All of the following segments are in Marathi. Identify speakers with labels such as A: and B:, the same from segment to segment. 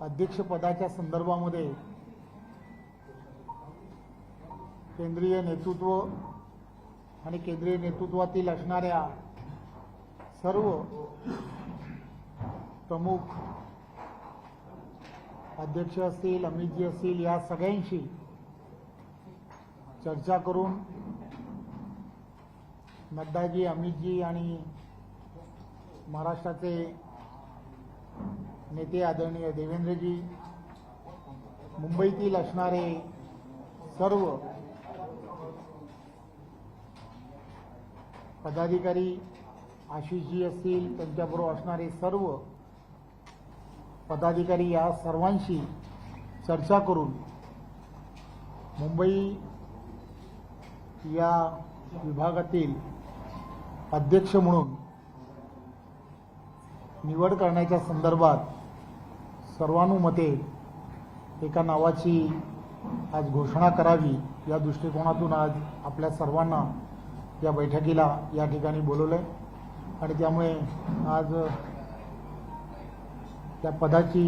A: अध्यक्षपदाच्या संदर्भामध्ये केंद्रीय नेतृत्व आणि केंद्रीय नेतृत्वातील असणाऱ्या सर्व प्रमुख अध्यक्ष असतील अमितजी असतील या सगळ्यांशी चर्चा करून नड्डाजी अमितजी आणि महाराष्ट्राचे नेते आदरणीय देवेंद्रजी मुंबईतील असणारे सर्व पदाधिकारी आशिषजी असतील त्यांच्याबरोबर असणारे सर्व पदाधिकारी या सर्वांशी चर्चा करून मुंबई या विभागातील अध्यक्ष म्हणून निवड करण्याच्या संदर्भात सर्वानुमते एका नावाची आज घोषणा करावी या दृष्टिकोनातून आज आपल्या सर्वांना या बैठकीला या ठिकाणी बोलवलं आहे आणि त्यामुळे आज त्या पदाची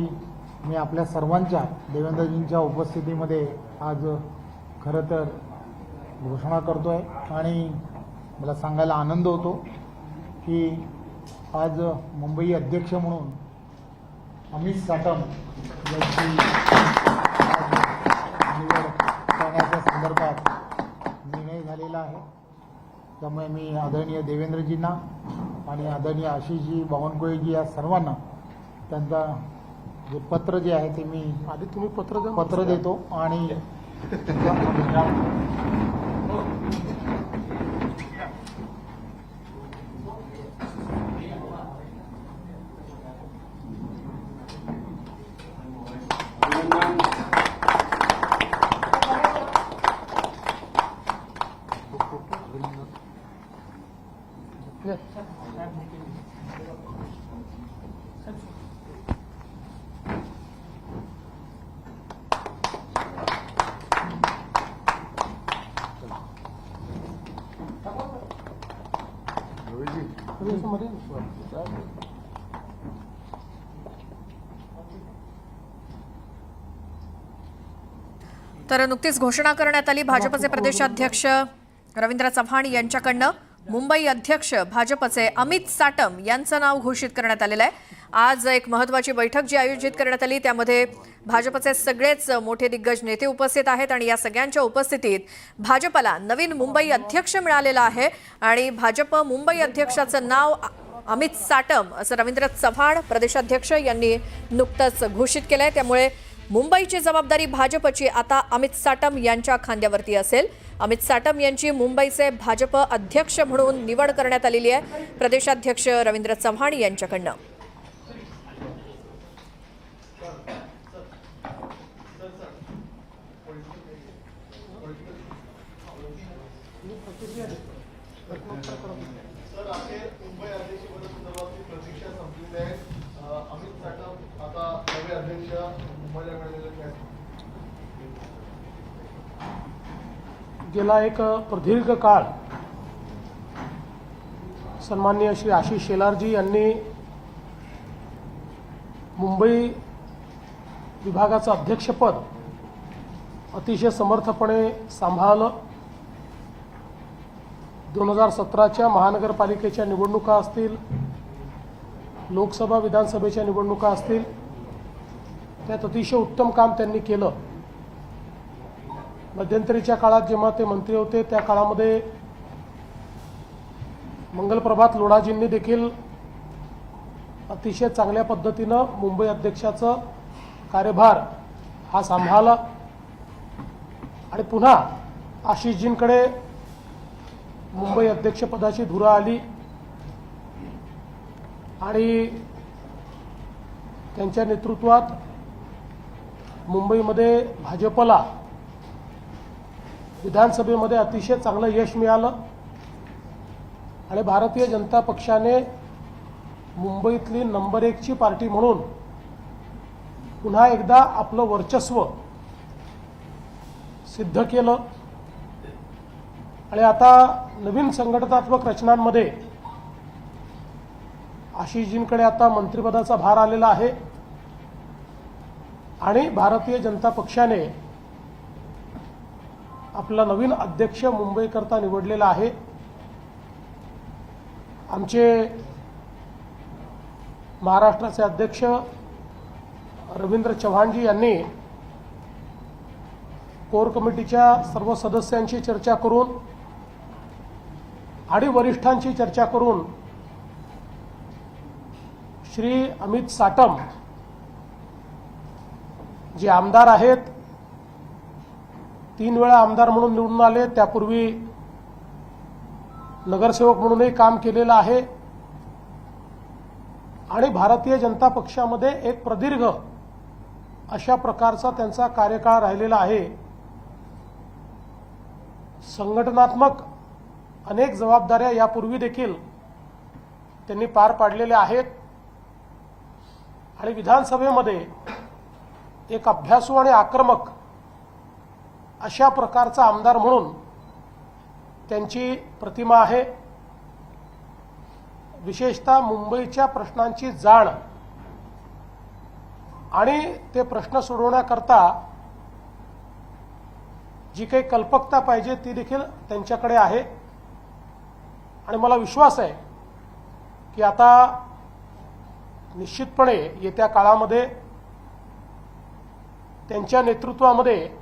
A: मी आपल्या सर्वांच्या देवेंद्रजींच्या उपस्थितीमध्ये आज खरं तर घोषणा करतो आहे आणि मला सांगायला आनंद होतो की आज मुंबई अध्यक्ष म्हणून अमित साटम यांची आज निवड करण्याच्या संदर्भात निर्णय झालेला आहे. त्यामुळे मी आदरणीय देवेंद्रजींना आणि आदरणीय आशिषजी बावनकुळेजी या सर्वांना त्यांचा जे पत्र जे आहे ते मी
B: आधी तुम्ही पत्र
A: पत्र देतो आणि
B: मध्ये
C: तर नुकतीच घोषणा करण्यात आली भाजपचे प्रदेशाध्यक्ष रवींद्र चव्हाण यांच्याकडनं. मुंबई अध्यक्ष भाजपचे अमित साटम यांचं नाव घोषित करण्यात आलेलं आहे. आज एक महत्वाची बैठक जी आयोजित करण्यात आली त्यामध्ये भाजपचे सगळेच मोठे दिग्गज नेते उपस्थित आहेत आणि या सगळ्यांच्या उपस्थितीत भाजपला नवीन मुंबई अध्यक्ष मिळालेला आहे आणि भाजप मुंबई अध्यक्षाचं नाव अमित साटम असं रवींद्र चव्हाण प्रदेशाध्यक्ष यांनी नुकतंच घोषित केलं आहे त्यामुळे मुंबईची जबाबदारी भाजपची. आता अमित साटम यांच्या खांद्यावरती असेल. अमित साटम यांची मुंबईचे भाजप अध्यक्ष म्हणून निवड करण्यात आलेली आहे. प्रदेशाध्यक्ष रवींद्र चव्हाण यांच्याकडनं
D: सर अखेर मुंबई अध्यक्षपदासंदर्भातली प्रतीक्षा संपलेली आहे अं, अमित साटम आता नवे अध्यक्ष मुंबईला मिळालेले काय
B: गेला एक प्रदीर्घ काळ सन्माननीय श्री आशिष शेलारजी यांनी मुंबई विभागाचं अध्यक्षपद अतिशय समर्थपणे सांभाळलं. दोन हजार सतराच्या महानगरपालिकेच्या निवडणुका असतील लोकसभा विधानसभेच्या निवडणुका असतील त्यात अतिशय उत्तम काम त्यांनी केलं. मध्यंतरीच्या काळात जेव्हा ते मंत्री होते त्या काळामध्ये मंगलप्रभात लोढाजींनी देखील अतिशय चांगल्या पद्धतीनं मुंबई अध्यक्षाचं कार्यभार हा सांभाळला. आणि पुन्हा आशिषजींकडे मुंबई अध्यक्षपदाची धुरा आली. आणि त्यांच्या नेतृत्वात मुंबईमध्ये भाजपला विधानसभेमध्ये अतिशय चांगलं यश मिळालं. आणि भारतीय जनता पक्षाने मुंबईतली नंबर एकची पार्टी म्हणून पुन्हा एकदा आपलं वर्चस्व सिद्ध केलं. आणि आता नवीन संघटनात्मक रचनांमध्ये आशिषजींकडे आता मंत्रिपदाचा भार आलेला आहे. आणि भारतीय जनता पक्षाने आपला नवीन अध्यक्ष मुंबईकरता निवडलेला आहे. आमचे महाराष्ट्राचे अध्यक्ष रवींद्र चव्हाणजी यांनी कोर कमिटीच्या सर्व सदस्यांशी चर्चा करून आणि वरिष्ठांशी चर्चा करून श्री अमित साटम जे आमदार आहेत तीन वेळा आमदार म्हणून निवडून आले. त्यापूर्वी नगरसेवक म्हणूनही काम केलेलं आहे. आणि भारतीय जनता पक्षामध्ये एक प्रदीर्घ अशा प्रकारचा त्यांचा कार्यकाळ राहिलेला आहे. संघटनात्मक अनेक जबाबदाऱ्या यापूर्वी देखील त्यांनी पार पाडलेल्या आहेत. आणि विधानसभेमध्ये एक अभ्यासू आणि आक्रमक अशा प्रकारचा आमदार म्हणून त्यांची प्रतिमा आहे. विशेषतः मुंबईच्या प्रश्नांची जाण आणि ते प्रश्न सोडवण्याकरता जी काही कल्पकता पाहिजे ती देखील त्यांच्याकडे आहे. आणि मला विश्वास आहे की आता निश्चितपणे येत्या काळामध्ये त्यांच्या नेतृत्वामध्ये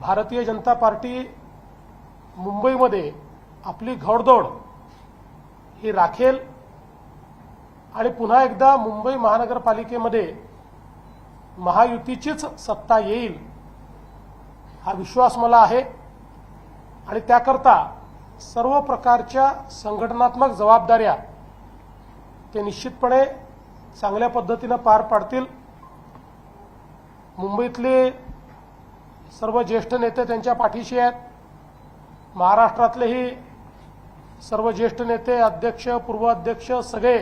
B: भारतीय जनता पार्टी मुंबईमध्ये आपली घोडदौड ही राखेल आणि पुन्हा एकदा मुंबई महानगरपालिकेमध्ये महायुतीचीच सत्ता येईल हा विश्वास मला आहे. आणि त्याकरता सर्व प्रकारच्या संघटनात्मक जबाबदाऱ्या ते निश्चितपणे चांगल्या पद्धतीनं पार पाडतील. मुंबईतले सर्व ज्येष्ठ नेते त्यांच्या पाठीशी आहेत. महाराष्ट्रातलेही सर्व ज्येष्ठ नेते अध्यक्ष पूर्व अध्यक्ष सगळे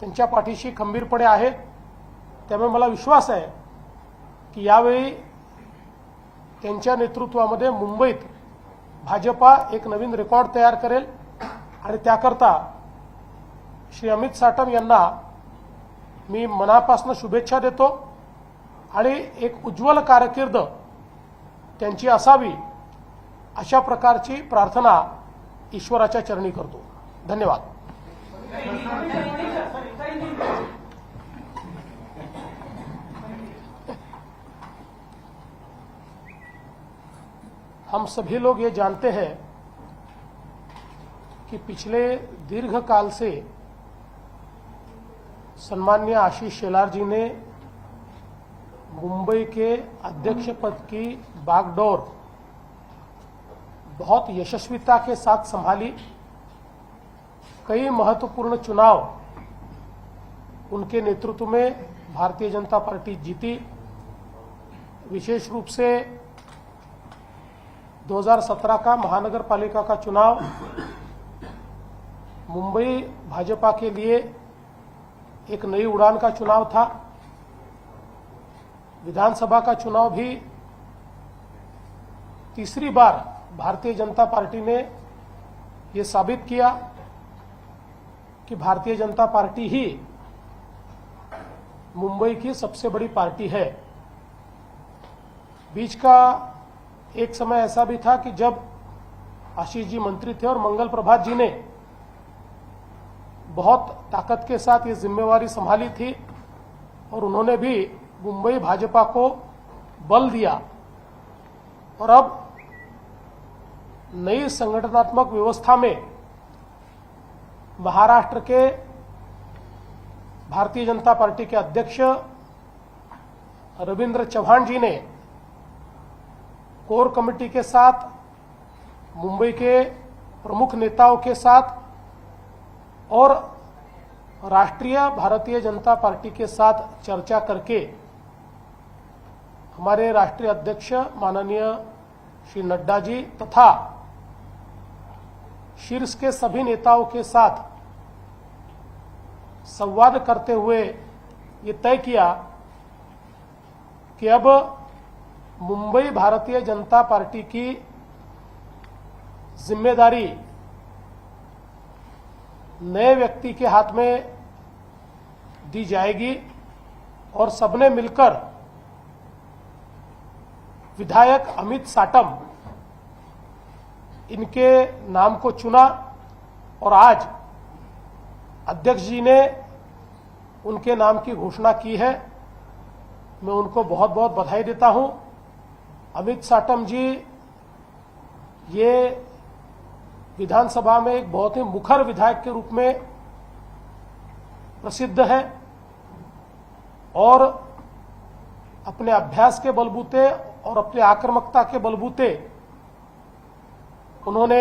B: त्यांच्या पाठीशी खंबीरपणे आहेत. त्यामुळे मला विश्वास आहे की यावेळी त्यांच्या नेतृत्वामध्ये मुंबईत भाजपा एक नवीन रेकॉर्ड तयार करेल आणि त्याकरता श्री अमित साटम यांना मी मनापासून शुभेच्छा देतो आणि एक उज्ज्वल कारकीर्द त्यांची असावी अशा प्रकारची प्रार्थना ईश्वराच्या चरणी करतो. धन्यवाद. हम सभी लोग ये जानते हैं कि पिछले दीर्घ काल से सम्मान्य आशीष शेलार जी ने मुंबई के अध्यक्ष पद की बागडोर बहुत यशस्विता के साथ संभाली। कई महत्वपूर्ण चुनाव उनके नेतृत्व में भारतीय जनता पार्टी जीती। विशेष रूप से 2017 का महानगर पालिका का चुनाव, मुंबई भाजपा के लिए एक नई उड़ान का चुनाव था। विधानसभा का चुनाव भी तीसरी बार भारतीय जनता पार्टी ने यह साबित किया कि भारतीय जनता पार्टी ही मुंबई की सबसे बड़ी पार्टी है। बीच का एक समय ऐसा भी था कि जब आशीष जी मंत्री थे और मंगल प्रभात जी ने बहुत ताकत के साथ ये जिम्मेवारी संभाली थी और उन्होंने भी मुंबई भाजपा को बल दिया। और अब नई संगठनात्मक व्यवस्था में महाराष्ट्र के भारतीय जनता पार्टी के अध्यक्ष रविंद्र चौहान जी ने कोर कमेटी के साथ, मुंबई के प्रमुख नेताओं के साथ और राष्ट्रीय भारतीय जनता पार्टी के साथ चर्चा करके हमारे राष्ट्रीय अध्यक्ष माननीय श्री नड्डा जी तथा शीर्ष के सभी नेताओं के साथ संवाद करते हुए ये तय किया कि अब मुंबई भारतीय जनता पार्टी की ज़िम्मेदारी नए व्यक्ति के हाथ में दी जाएगी और सबने मिलकर विधायक अमित साटम इनके नाम को चुना और आज अध्यक्ष जी ने उनके नाम की घोषणा की है। मैं उनको बहुत बहुत बधाई देता हूँ। अमित साटम जी, ये विधानसभा में एक बहुत ही मुखर विधायक के रूप में प्रसिद्ध है और अपने अभ्यास के बलबूते और अपनी आक्रामकता के बलबूते उन्होंने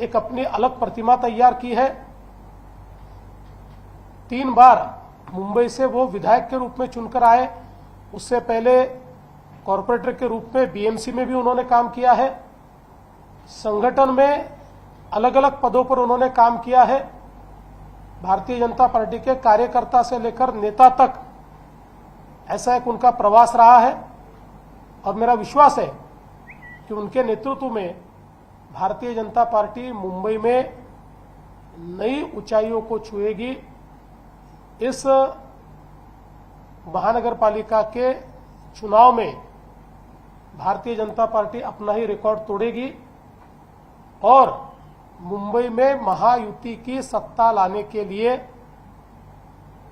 B: एक अपनी अलग प्रतिमा तैयार की है। तीन बार मुंबई से वो विधायक के रूप में चुनकर आए। उससे पहले कॉरपोरेटर के रूप में बीएमसी में भी उन्होंने काम किया है। संगठन में अलग अलग पदों पर उन्होंने काम किया है। भारतीय जनता पार्टी के कार्यकर्ता से लेकर नेता तक ऐसा एक उनका प्रवास रहा है। और मेरा विश्वास है कि उनके नेतृत्व में भारतीय जनता पार्टी मुंबई में नई ऊंचाइयों को छुएगी। इस महानगर पालिका के चुनाव में भारतीय जनता पार्टी अपना ही रिकॉर्ड तोड़ेगी और मुंबई में महायुति की सत्ता लाने के लिए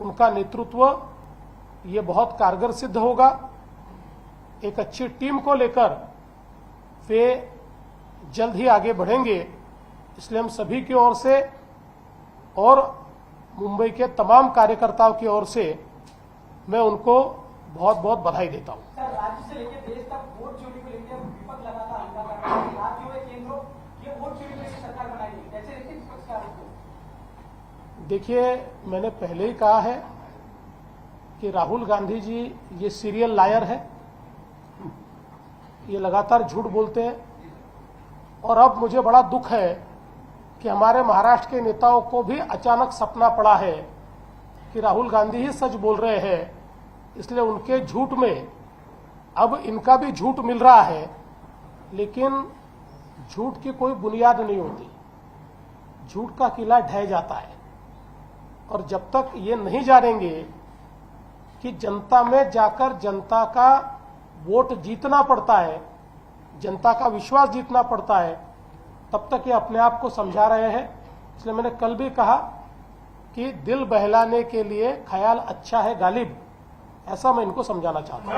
B: उनका नेतृत्व, ये बहुत कारगर सिद्ध होगा। एक अच्छी टीम को लेकर वे जल्द ही आगे बढ़ेंगे। इसलिए हम सभी की ओर से और मुंबई के तमाम कार्यकर्ताओं की ओर से मैं उनको बहुत बहुत बधाई देता हूँ। देखिए मैंने पहले ही कहा है कि राहुल गांधी जी ये सीरियल लायर है। ये लगातार झूठ बोलते हैं। और अब मुझे बड़ा दुख है कि हमारे महाराष्ट्र के नेताओं को भी अचानक सपना पड़ा है कि राहुल गांधी ही सच बोल रहे हैं। इसलिए उनके झूठ में अब इनका भी झूठ मिल रहा है, लेकिन झूठ की कोई बुनियाद नहीं होती। झूठ का किला ढह जाता है। और जब तक ये नहीं जानेंगे कि जनता में जाकर जनता का वोट जीतना पड़ता है जनता का विश्वास जीतना पड़ता है तब तक ये अपने आप को समझा रहे हैं। इसलिए मैंने कल भी कहा कि दिल बहलाने के लिए ख्याल अच्छा है गालिब। ऐसा मैं इनको समझाना चाहता हूं।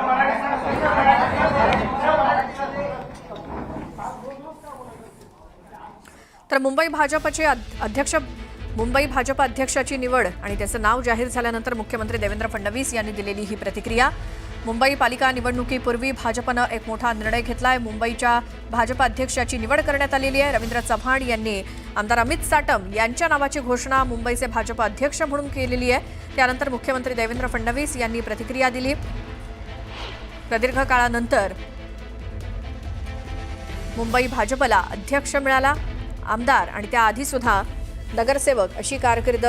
C: तर मुंबई भाजपचे अध्यक्ष मुंबई भाजप अध्यक्षाची निवड आणि त्याचं नाव जाहीर झाल्यानंतर मुख्यमंत्री देवेंद्र फडणवीस यांनी दिलेली ही प्रतिक्रिया मुंबई पालिका निवडणुकीपूर्वी भाजपनं एक मोठा निर्णय घेतलाय. मुंबईच्या भाजप अध्यक्षाची निवड करण्यात आलेली आहे. रवींद्र चव्हाण यांनी आमदार अमित साटम यांच्या नावाची घोषणा मुंबईचे भाजप अध्यक्ष म्हणून केलेली आहे. त्यानंतर मुख्यमंत्री देवेंद्र फडणवीस यांनी प्रतिक्रिया दिली. प्रदीर्घ काळानंतर मुंबई भाजपला अध्यक्ष मिळाला. आमदार आणि त्याआधी सुद्धा नगरसेवक अशी कारकीर्द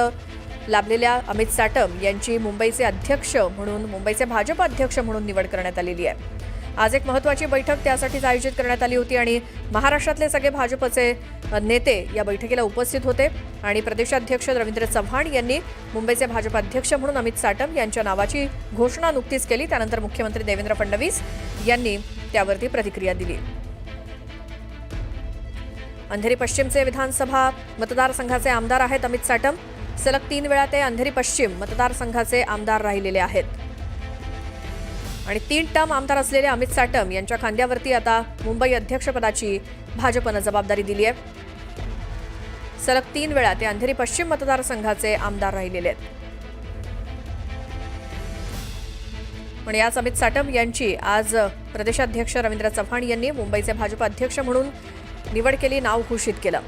C: लाभलेल्या अमित साटम यांची मुंबईचे अध्यक्ष म्हणून मुंबईचे भाजप अध्यक्ष म्हणून निवड करण्यात आलेली आहे. आज एक महत्त्वाची बैठक त्यासाठीच आयोजित करण्यात आली होती आणि महाराष्ट्रातले सगळे भाजपचे नेते या बैठकीला उपस्थित होते आणि प्रदेशाध्यक्ष रवींद्र चव्हाण यांनी मुंबईचे भाजप अध्यक्ष म्हणून अमित साटम यांच्या नावाची घोषणा नुकतीच केली. त्यानंतर मुख्यमंत्री देवेंद्र फडणवीस यांनी त्यावरती प्रतिक्रिया दिली. अंधेरी पश्चिमचे विधानसभा मतदारसंघाचे आमदार आहेत अमित साटम. सलग तीन वेळा ते अंधेरी पश्चिम मतदारसंघाचे आमदार राहिलेले आहेत. आणि तीन टर्म आमदार असलेले अमित साटम यांच्या खांद्यावरती आता मुंबई अध्यक्षपदाची भाजपनं जबाबदारी दिली आहे. सलग तीन वेळा ते अंधेरी पश्चिम मतदारसंघाचे आमदार राहिलेले आहेत. पण याच अमित साटम यांची आज प्रदेशाध्यक्ष रवींद्र चव्हाण यांनी मुंबईचे भाजप अध्यक्ष म्हणून निवड केली नाव घोषित केलं.